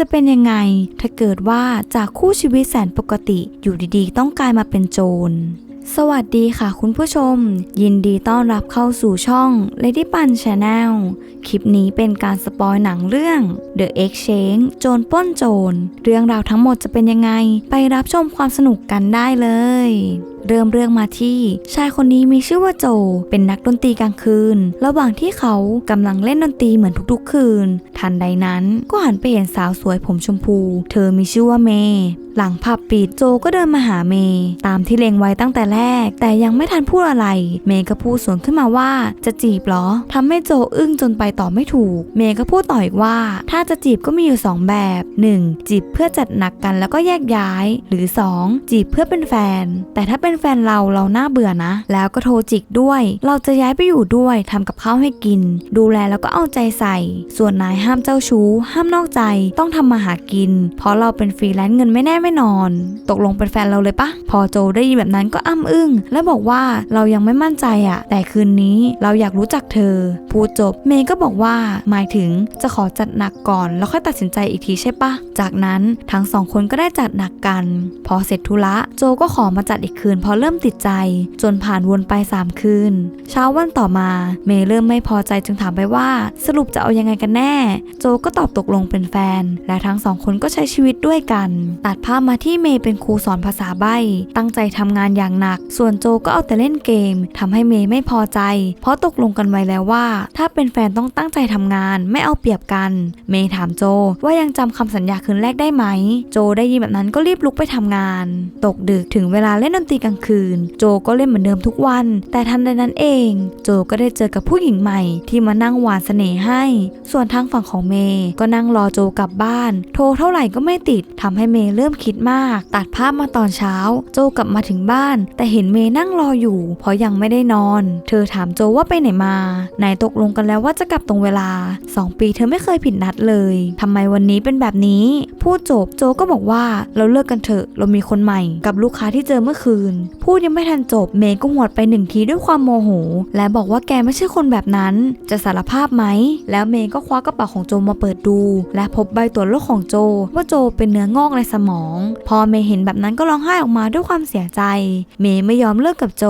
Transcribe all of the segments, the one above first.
จะเป็นยังไง ถ้าเกิดว่าจากคู่ชีวิตแสนปกติอยู่ดีๆ ต้องกลายมาเป็นโจรสวัสดีค่ะคุณผู้ชม ยินดีต้อนรับเข้าสู่ช่อง Lady Pan Channel คลิปนี้เป็นการสปอยหนังเรื่อง The Exchange โจรป้นโจร เรื่องราวทั้งหมดจะเป็นยังไง ไปรับชมความสนุกกันได้เลย เริ่มเรื่องมาที่ชายคนนี้มีชื่อว่าโจ เป็นนักดนตรีกลางคืน ระหว่างที่เขากำลังเล่นดนตรีเหมือนทุกๆ คืน ทันใดนั้นก็หันไปเห็นสาวสวยผมชมพู เธอมีชื่อว่าเมย์หลังผับปิดโจก็เดินมาหาเมย์ตามที่เลงไว้ตั้งแต่แรก แต่ยังไม่ทันพูดอะไร เมย์ก็พูดสวนขึ้นมาว่าจะจีบเหรอทำให้โจอึ้งจนไปต่อไม่ถูก เมย์ก็พูดต่ออีกว่า ถ้าจะจีบก็มีอยู่สองแบบ 1. จีบเพื่อจัดหนักกันแล้วก็แยกย้าย หรือ 2. จีบเพื่อเป็นแฟน แต่ถ้าเป็นแฟนเราเราน่าเบื่อนะ แล้วก็โทรจิกด้วย เราจะย้ายไปอยู่ด้วยทำกับข้าวให้กิน ดูแลแล้วก็เอาใจใส่ ส่วนนายห้ามเจ้าชู้ ห้ามนอกใจต้องทำมาหากิน เพราะเราเป็นฟรีแลนซ์เงินไม่แน่ไม่นอน ตกลงเป็นแฟนเราเลยปะพอโจได้ยินแบบนั้นก็อ้ำอึ้ง และบอกว่าเรายังไม่มั่นใจอะแต่คืนนี้เราอยากรู้จักเธอ พูดจบเมย์ก็บอกว่าหมายถึงจะขอจัดหนักก่อน แล้วค่อยตัดสินใจอีกทีใช่ปะจากนั้นทั้งสองคนก็ได้จัดหนักกัน พอเสร็จธุระโจก็ขอมาจัดอีกคืนเพราะเริ่มติดใจ จนผ่านวนไป 3 คืน เช้าวันต่อมา เมย์เริ่มไม่พอใจจึงถามไปว่า สรุปจะเอายังไงกันแน่ โจก็ตอบตกลงเป็นแฟน และทั้งสองคนก็ใช้ชีวิตด้วยกัน ตัดภาพมาที่เมย์เป็นครูสอนภาษาใบ้ ตั้งใจทำงานอย่างหนัก ส่วนโจก็เอาแต่เล่นเกมทำให้เมย์ไม่พอใจ เพราะตกลงกันไว้แล้วว่า ถ้าเป็นแฟนต้องตั้งใจทำงาน ไม่เอาเปรียบกัน เมย์ถามโจว่ายังจำคำสัญญาคืนแรกได้ไหม โจได้ยินแบบนั้นก็รีบลุกไปทำงาน ตกดึกถึงเวลาเล่นดนตรีกลางคืน โจก็เล่นเหมือนเดิมทุกวัน แต่ทันใดนั้นเอง โจก็ได้เจอกับผู้หญิงใหม่ที่มานั่งหวานเสน่ห์ให้ ส่วนทางฝั่งของเมย์ก็นั่งรอโจกลับบ้าน โทรเท่าไหร่ก็ไม่ติดทำให้เมย์เริ่มคิดมาก ตัดภาพมาตอนเช้า โจกลับมาถึงบ้าน แต่เห็นเมย์นั่งรออยู่ เพราะยังไม่ได้นอน เธอถามโจว่าไปไหนมาไหนตกลงกันแล้วว่าจะกลับตรงเวลา 2 ปีเธอไม่เคยผิดนัดเลยทำไมวันนี้เป็นแบบนี้ พูดจบโจก็บอกว่าเราเลิกกันเถอะ เรามีคนใหม่ กับลูกค้าที่เจอเมื่อคืนพูดยังไม่ทันจบเมย์ก็หวดไปหนึ่งทีด้วยความโมโห และบอกว่าแกไม่ใช่คนแบบนั้น จะสารภาพไหม แล้วเมย์ก็คว้ากระเป๋าของโจมาเปิดดู และพบใบตรวจโรคของโจ ว่าโจเป็นเนื้องอกในสมอง พอเมย์เห็นแบบนั้นก็ร้องไห้ออกมาด้วยความเสียใจ เมย์ไม่ยอมเลิกกับโจ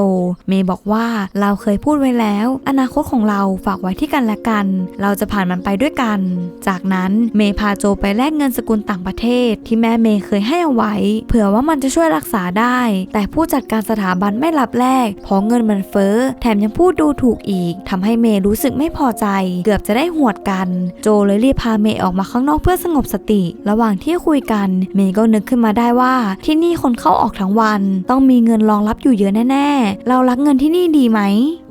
เมย์บอกว่าเราเคยพูดไว้แล้ว อนาคตของเราฝากไว้ที่กันและกัน เราจะผ่านมันไปด้วยกัน จากนั้นเมย์พาโจไปแลกเงินสกุลต่างประเทศ ที่แม่เมย์เคยให้เอาไว้ เผื่อว่ามันจะช่วยรักษาได้ แต่ผู้จัดการสถาบันไม่รับแลกเพราะเงินมันเฟ้อ แถมยังพูดดูถูกอีกทำให้เมย์รู้สึกไม่พอใจ เกือบจะได้หวดกัน โจเลยรีบพาเมย์ออกมาข้างนอกเพื่อสงบสติ ระหว่างที่คุยกัน เมย์ก็นึกขึ้นมาได้ว่า ที่นี่คนเข้าออกทั้งวัน ต้องมีเงินรองรับอยู่เยอะแน่ๆ เรารักเงินที่นี่ดีไหม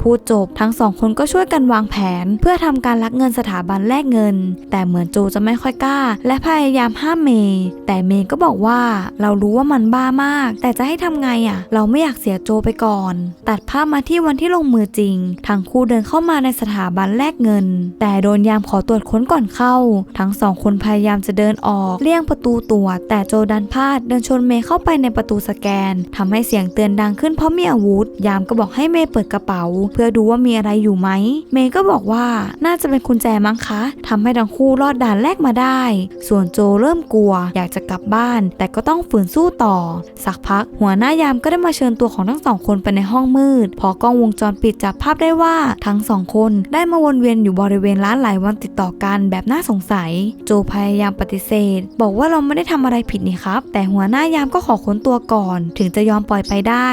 พูดจบ ทั้งสองคนก็ช่วยกันวางแผน เพื่อทำการลักเงินสถาบันแลกเงิน แต่เหมือนโจจะไม่ค่อยกล้า และพยายามห้ามเมย์แต่เมย์ก็บอกว่าเรารู้ว่ามันบ้ามาก แต่จะให้ทำไงอะ่ะ เราไม่อยากเสียโจไปก่อน ตัดภาพมาที่วันที่ลงมือจริง ทั้งคู่เดินเข้ามาในสถาบันแลกเงิน แต่โดนยามขอตรวจค้นก่อนเข้า ทั้งสองคนพยายามจะเดินออก เลี่ยงประตูตรวจ แต่โจดันพลาดเดินชนเมย์เข้าไปในประตูสแกนทำให้เสียงเตือนดังขึ้นเพราะมีอาวุธ ยามก็บอกให้เมย์เปิดกระเป๋าเพื่อดูว่ามีอะไรอยู่ไหม เมย์ก็บอกว่าน่าจะเป็นกุญแจมั้งคะทำให้ทั้งคู่รอดด่านแรกมาได้ ส่วนโจเริ่มกลัว อยากจะกลับบ้าน แต่ก็ต้องฝืนสู้ต่อ สักพักหัวหน้ายามก็ได้มาเชิญตัวของทั้งสองคนไปในห้องมืด พอกล้องวงจรปิดจับภาพได้ว่าทั้งสองคนได้มาวนเวียนอยู่บริเวณร้านหลายวันติดต่อกันแบบน่าสงสัย โจพยายามปฏิเสธ บอกว่าเราไม่ได้ทำอะไรผิดนี่ครับ แต่หัวหน้ายามก็ขอค้นตัวก่อน ถึงจะยอมปล่อยไปได้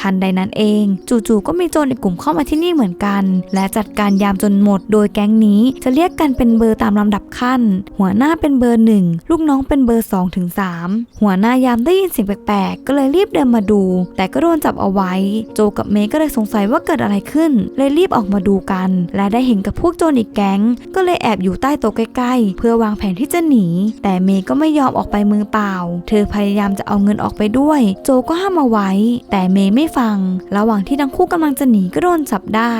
ทันใดนั้นเอง จู่ๆก็มีโจรในกลุ่มเข้ามาที่นี่เหมือนกัน และจัดการยามจนหมด โดยแก๊งนี้จะเรียกกันเป็นเบอร์ตามลำดับขั้น หัวหน้าเป็นเบอร์หนึ่งลูกน้องเป็นเบอร์2ถึง3หัวหน้ายามได้ยินเสียงแปลกๆ ก็เลยรีบเดินมาดู แต่ก็โดนจับเอาไว้ โจกับเมย์ก็เลยสงสัยว่าเกิดอะไรขึ้น เลยรีบออกมาดูกัน และได้เห็นกับพวกโจรอีกแก๊ง ก็เลยแอบอยู่ใต้โต๊ะใกล้ๆ เพื่อวางแผนที่จะหนี แต่เมย์ก็ไม่ยอมออกไปมือเปล่า เธอพยายามจะเอาเงินออกไปด้วย โจก็ห้ามเอาไว้ แต่เมย์ไม่ฟัง ระหว่างที่ทั้งคู่กำลังจะหนีก็โดนจับได้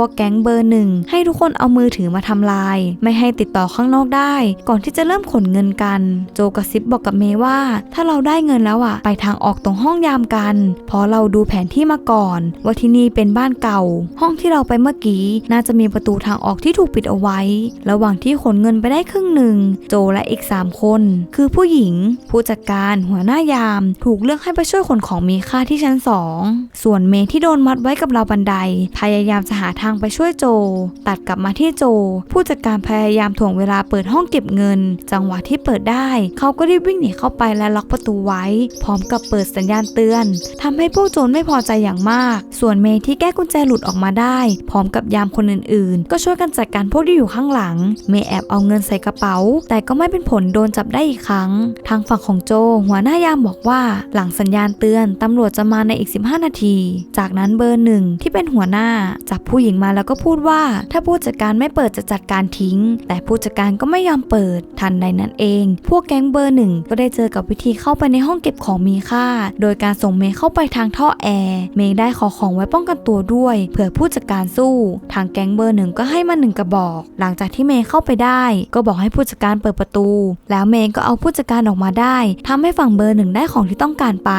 วกแก๊งเบอร์หนึ่งให้ทุกคนเอามือถือมาทำลาย ไม่ให้ติดต่อข้างนอกได้ ก่อนที่จะเริ่มขนเงินกัน โจกระซิบบอกกับเมย์ว่า ถ้าเราได้เงินแล้วอะไปทางออกตรงห้องยามกันเพราะเราดูแผนที่มาก่อน ว่าที่นี่เป็นบ้านเก่า ห้องที่เราไปเมื่อกี้ น่าจะมีประตูทางออกที่ถูกปิดเอาไว้ ระหว่างที่ขนเงินไปได้ครึ่งหนึ่งโจและอีก 3 คน คือผู้หญิง ผู้จัดการหัวหน้ายาม ถูกเลือกให้ไปช่วยขนของมีค่าที่ชั้นสองส่วนเมย์ที่โดนมัดไว้กับราวบันได พยายามจะหาทางไปช่วยโจ ตัดกลับมาที่โจ ผู้จัดการพยายามถ่วงเวลาเปิดห้องเก็บเงิน จังหวะที่เปิดได้ เขาก็รีบวิ่งหนีเข้าไปและล็อกประตูไว้ พร้อมกับเปิดสัญญาณเตือนทำให้พวกโจรไม่พอใจอย่างมาก ส่วนเมย์ที่แก้กุญแจหลุดออกมาได้ พร้อมกับยามคนอื่นๆ ก็ช่วยกันจัดการพวกที่อยู่ข้างหลัง เมย์แอบเอาเงินใส่กระเป๋า แต่ก็ไม่เป็นผลโดนจับได้อีกครั้ง ทางฝั่งของโจ หัวหน้ายามบอกว่า หลังสัญญาณเตือนตำรวจจะมาในอีก 15 นาที จากนั้นเบอร์หนึ่งที่เป็นหัวหน้าจับผู้หญิงมาแล้วก็พูดว่า ถ้าผู้จัดการไม่เปิดจะจัดการทิ้ง แต่ผู้จัดการก็ไม่ยอมเปิด ทันใดนั้นเอง พวกแก๊งเบอร์หนึ่งก็ได้เจอกับวิธีเข้าไปในห้องเก็บของมีค่า โดยการส่งเมย์เข้าไปทางท่อแอร์ เมย์ได้ขอของไว้ป้องกันตัวด้วย เผื่อผู้จัดการสู้ ทางแก๊งเบอร์หนึ่งก็ให้มาหนึ่งกระบอก หลังจากที่เมย์เข้าไปได้ ก็บอกให้ผู้จัดการเปิดประตู แล้วเมย์ก็เอาผู้จัดการออกมาได้ทำให้ฝั่งเบอร์หนึ่งได้ของที่ต้องการไป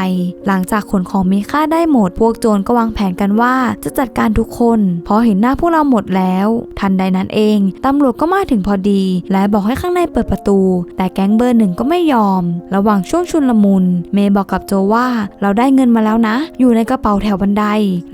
หลังจากขนของมีค่าได้หมด พวกโจรก็วางแผนกันว่าจะจัดการทุกคน เพราะเห็นหน้าพวกเราหมดแล้ว ทันใดนั้นเอง ตำรวจก็มาถึงพอดี และบอกให้ข้างในเปิดประตู แต่แก๊งเบอร์หนึ่งก็ไม่ยอม ระหว่างช่วงชุนลมุน เมย์บอกกับโจว่าเราได้เงินมาแล้วนะ อยู่ในกระเป๋าแถวบันได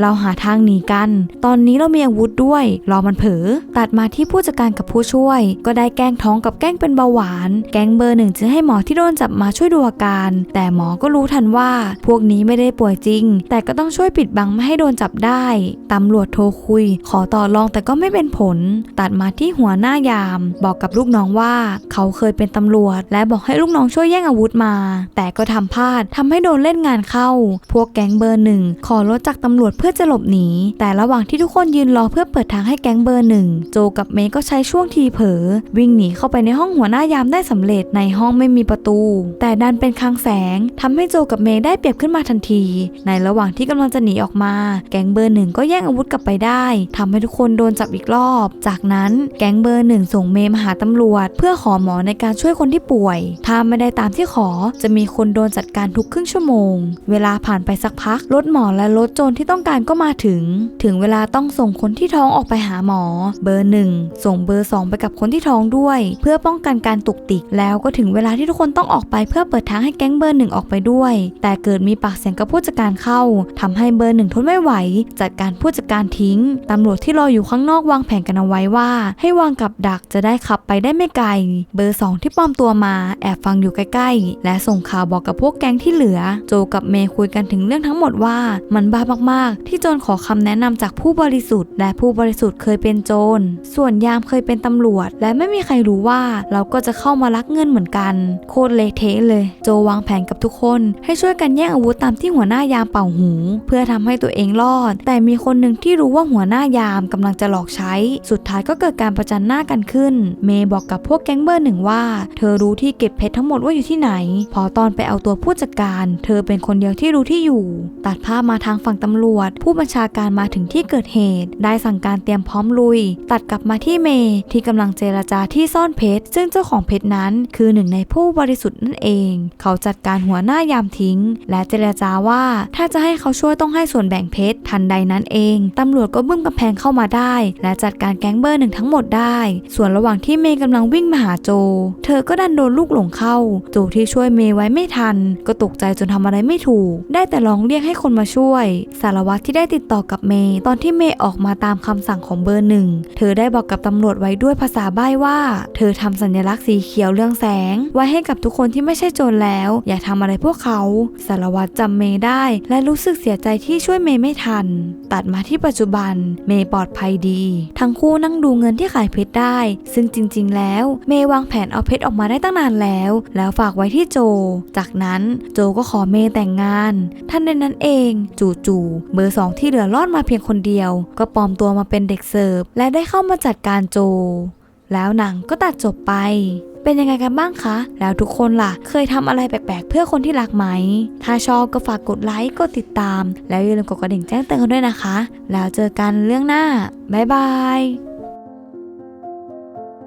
เราหาทางหนีกัน ตอนนี้เรามีอาวุธด้วย รอมันเผลอตัดมาที่ผู้จัดการกับผู้ช่วย ก็ได้แกล้งท้องกับแกล้งเป็นเบาหวาน แก๊งเบอร์หนึ่งจึงให้หมอที่โดนจับมาช่วยดูอาการ แต่หมอก็รู้ทันว่า พวกนี้ไม่ได้ป่วยจริง แต่ก็ต้องช่วยปิดบังไม่ให้โดนจับได้ ตำรวจโทรคุยขอต่อรองแต่ก็ไม่เป็นผล ตัดมาที่หัวหน้ายาม บอกกับลูกน้องว่า เขาเคยเป็นตำรวจ และบอกให้ลูกน้องช่วยแย่งอาวุธมา แต่ก็ทำพลาดทำให้โดนเล่นงานเข้า พวกแก๊งเบอร์หนึ่งขอรถจากตำรวจเพื่อจะหลบหนี แต่ระหว่างที่ทุกคนยืนรอเพื่อเปิดทางให้แก๊งเบอร์หนึ่งโจกับเมย์ก็ใช้ช่วงทีเผลอวิ่งหนีเข้าไปในห้องหัวหน้ายามได้สำเร็จในห้องไม่มีประตู แต่ดันเป็นคลังแสงทำให้โจกับเมย์ได้เปรียบขึ้นมาทันที ในระหว่างที่กำลังจะหนีออกมา แก๊งเบอร์หนึ่งก็แย่งอาวุธกลับไปได้ทำให้ทุกคนโดนจับอีกรอบ จากนั้นแก๊งเบอร์หนึ่งส่งเมมาหาตำรวจ เพื่อขอหมอในการช่วยคนที่ป่วย ถ้าไม่ได้ตามที่ขอจะมีคนโดนจัดการทุกครึ่งชั่วโมง เวลาผ่านไปสักพักรถหมอและรถโจรที่ต้องการก็มาถึง ถึงเวลาต้องส่งคนที่ท้องออกไปหาหมอ เบอร์หนึ่งส่งเบอร์สองไปกับคนที่ท้องด้วย เพื่อป้องกันการตุกติกแล้วก็ถึงเวลาที่ทุกคนต้องออกไปเพื่อเปิดทางให้แก๊งเบอร์หนึ่งออกไปด้วย แต่เกิดมีปากเสียงกับผู้จัดการเข้าทำให้เบอร์หนึ่งทนไม่ไหว จัดการผู้จัดการทิ้งตำรวจที่รออยู่ข้างนอกวางแผนกันเอาไว้ว่า ให้วางกับดักจะได้ขับไปได้ไม่ไกล เบอร์สองที่ปลอมตัวมา แอบฟังอยู่ใกล้ๆ และส่งข่าวบอกกับพวกแก๊งที่เหลือ โจกับเมย์คุยกันถึงเรื่องทั้งหมดว่า มันบ้ามากๆ ที่โจรขอคำแนะนำจากผู้บริสุทธิ์ และผู้บริสุทธิ์เคยเป็นโจร ส่วนยามเคยเป็นตำรวจ และไม่มีใครรู้ว่าเราก็จะเข้ามาลักเงินเหมือนกัน โคตรเละเทะเลย โจวางแผนกับทุกคน ให้ช่วยกันแย่งอาวุธตามที่หัวหน้ายามเป่าหู เพื่อทำให้ตัวเองรอด แต่มีคนหนึ่งที่รู้ว่าหัวหน้ายามกำลังจะหลอกใช้ สุดท้ายก็เกิดการประจันหน้ากันขึ้น เมย์บอกกับพวกแก๊งเบอร์หนึ่งว่า เธอรู้ที่เก็บเพชรทั้งหมดว่าอยู่ที่ไหน พอตอนไปเอาตัวผู้จัดการ เธอเป็นคนเดียวที่รู้ที่อยู่ ตัดภาพมาทางฝั่งตำรวจ ผู้บัญชาการมาถึงที่เกิดเหตุ ได้สั่งการเตรียมพร้อมลุย ตัดกลับมาที่เมย์ที่กำลังเจรจาที่ซ่อนเพชร ซึ่งเจ้าของเพชรนั้น คือหนึ่งในผู้บริสุทธิ์นั่นเอง เขาจัดการหัวหน้ายามทิ้ง และเจรจาว่าถ้าจะให้เขาช่วยต้องให้ส่วนแบ่งเพชรทันใดนั้นเองตำรวจก็บึ้มกำแพงเข้ามาได้ และจัดการแก๊งเบอร์หนึ่งทั้งหมดได้ ส่วนระหว่างที่เมย์กำลังวิ่งมาหาโจ เธอก็ดันโดนลูกหลงเข้า โจที่ช่วยเมย์ไว้ไม่ทัน ก็ตกใจจนทำอะไรไม่ถูก ได้แต่ร้องเรียกให้คนมาช่วย สารวัตรที่ได้ติดต่อกับเมย์ตอนที่เมย์ออกมาตามคำสั่งของเบอร์หนึ่งเธอได้บอกกับตำรวจไว้ด้วยภาษาใบ้ว่า เธอทำสัญลักษณ์สีเขียวเรื่องแสง ไว้ให้กับทุกคนที่ไม่ใช่โจรแล้ว อย่าทำอะไรพวกเขา สารวัตรจำเมย์ได้ และรู้สึกเสียใจที่ช่วยเมย์ไม่ทัน ตัดมาที่ปัจจุบันเมย์ปลอดภัยดี ทั้งคู่นั่งดูเงินที่ขายเพชรได้ ซึ่งจริง ๆ แล้ว เมย์วางแผนเอาเพชรออกมาได้ตั้งนานแล้ว แล้วฝากไว้ที่โจ จากนั้นโจก็ขอเมย์แต่งงาน ท่านในนั้นเอง จู่ๆเบอร์สองที่เหลือรอดมาเพียงคนเดียว ก็ปลอมตัวมาเป็นเด็กเสิร์ฟและได้เข้ามาจัดการโจ แล้วหนังก็ตัดจบไป เป็นยังไงกันบ้างคะ แล้วทุกคนล่ะ เคยทำอะไรแปลกๆ เพื่อคนที่รักไหม ถ้าชอบก็ฝากกดไลค์ กดติดตาม แล้วอย่าลืมกดกระดิ่งแจ้งเตือนกันด้วยนะคะ แล้วเจอกันเรื่องหน้า บ๊ายบาย